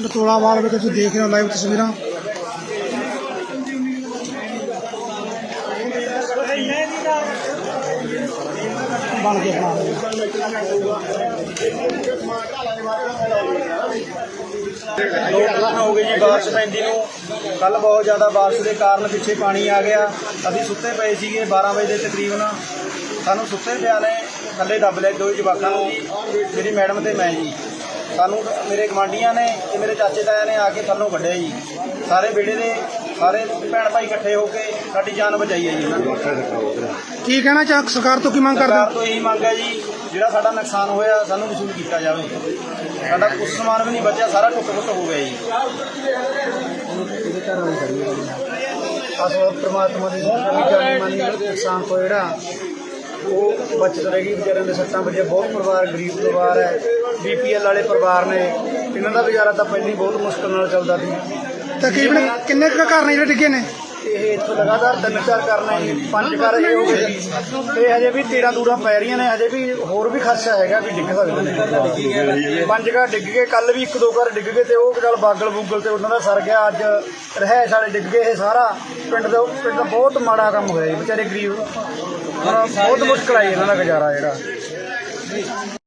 ਲਤੋੜਾ ਵਾਲ ਵਿੱਚ ਤੁਸੀਂ ਦੇਖ ਰਹੇ ਹੋ ਲਾਈਵ ਤਸਵੀਰਾਂ। ਬਣ ਕੇ ਬਣਾ ਰਹੇ ਹੋ ਗਈ ਜੀ ਬਾਰਿਸ਼ ਪੈਂਦੀ ਨੂੰ। ਕੱਲ ਬਹੁਤ ਜ਼ਿਆਦਾ ਬਾਰਿਸ਼ ਦੇ ਕਾਰਨ ਪਿੱਛੇ ਪਾਣੀ ਆ ਗਿਆ। ਅਸੀਂ ਸੁੱਤੇ ਪਏ ਸੀਗੇ 12 ਵਜੇ ਦੇ ਤਕਰੀਬਨ। ਸਾਨੂੰ ਸੁੱਤੇ ਪਿਆ ਨੇ, ਥੱਲੇ ਦੱਬ ਲਿਆ ਦੋ ਜਵਾਕਾਂ ਨੂੰ ਜੀ। ਮੇਰੀ ਮੈਡਮ ਤੇ ਮੈਂ ਜੀ। ਸਾਨੂੰ ਮੇਰੇ ਗਵਾਂਢੀਆਂ ਨੇ ਤੇ ਮੇਰੇ ਚਾਚੇ ਤਾਇਆ ਨੇ ਆ ਕੇ ਥੱਲੋਂ ਕੱਢਿਆ ਜੀ। ਸਾਰੇ ਵਿਹੜੇ ਦੇ ਸਾਰੇ ਭੈਣ ਭਾਈ ਇਕੱਠੇ ਹੋ ਕੇ ਸਾਡੀ ਜਾਨ ਬਚਾਈ ਹੈ ਜੀ ਉਹਨਾਂ ਨੇ। ਕੀ ਕਹਿਣਾ ਚਾਹ ਸਰਕਾਰ ਤੋਂ ਕੀ ਮੰਗ ਕਰਦੇ ਸਰਕਾਰ ਹੋ ਤੋਂ ਇਹੀ ਮੰਗ ਹੈ ਜੀ ਜਿਹੜਾ ਸਾਡਾ ਨੁਕਸਾਨ ਹੋਇਆ ਸਾਨੂੰ ਵਸੂਲ ਕੀਤਾ ਜਾਵੇ। ਸਾਡਾ ਕੁਝ ਸਮਾਨ ਵੀ ਨਹੀਂ ਬਚਿਆ ਸਾਰਾ ਟੁੱਟ-ਫੁੱਟ ਹੋ ਗਿਆ ਜੀ। ਅਸੋ ਪ੍ਰਮਾਤਮਾ ਦੀ ਜਾਨੀ ਮਾਨੀ ਨੁਕਸਾਨ ਤੋਂ ਜਿਹੜਾ ਉਹ ਬਚਤ ਰਹੇਗੀ, ਵਿਚਾਰਿਆਂ ਦੇ ਸੱਟਾਂ ਵਜੇ ਬਹੁਤ ਪਰਿਵਾਰ ਗਰੀਬ ਪਰਿਵਾਰ ਹੈ ਬੀਪੀਐਲ ਵਾਲੇ ਪਰਿਵਾਰ ਨੇ, ਇਹਨਾਂ ਦਾ ਵਿਚਾਰਾ ਤਾਂ ਪਹਿਲਾਂ ਹੀ ਬਹੁਤ ਮੁਸ਼ਕਲ ਨਾਲ ਚੱਲਦਾ ਸੀ। ਤਕਰੀਬਨ ਕਿੰਨੇ ਕੁ ਘਰ ਨੇ ਜਿਹੜੇ ਡਿੱਗੇ ਨੇ? ਇਹ ਲਗਾਤਾਰ ਤਿੰਨ ਚਾਰ ਕਰਨਾ ਪੰਜ ਕਰ ਇਹ ਹੋ ਗਏ ਤੇ ਹਜੇ ਵੀ ਤੇਰਾ ਦੂਰਾ ਪੈ ਰਹੀਆਂ ਨੇ, ਹਜੇ ਵੀ ਹੋਰ ਵੀ ਖਰਚਾ ਹੈਗਾ, ਵੀ ਡਿੱਗ ਸਕਦੇ ਨੇ। ਪੰਜ ਘਰ ਡਿੱਗ ਗਏ ਕੱਲ ਵੀ ਇੱਕ ਦੋ ਘਰ ਡਿੱਗ ਗਏ ਤੇ ਉਹ ਨਾਲ ਬਾਗਲ ਬੂਗਲ ਤੇ ਉਹਨਾਂ ਦਾ ਸਰ ਗਿਆ। ਅੱਜ ਰਹਿਸ਼ ਵਾਲੇ ਡਿੱਗ ਗਏ ਇਹ ਸਾਰਾ। ਪਿੰਡ ਦਾ ਪਿੰਡ ਦਾ ਬਹੁਤ ਮਾੜਾ ਕੰਮ ਹੋਇਆ ਜੀ, ਵਿਚਾਰੇ ਗਰੀਬ। ਬਹੁਤ ਮੁਸ਼ਕਲ ਆਈ ਇਹਨਾਂ ਦਾ ਗੁਜ਼ਾਰਾ ਜਿਹੜਾ।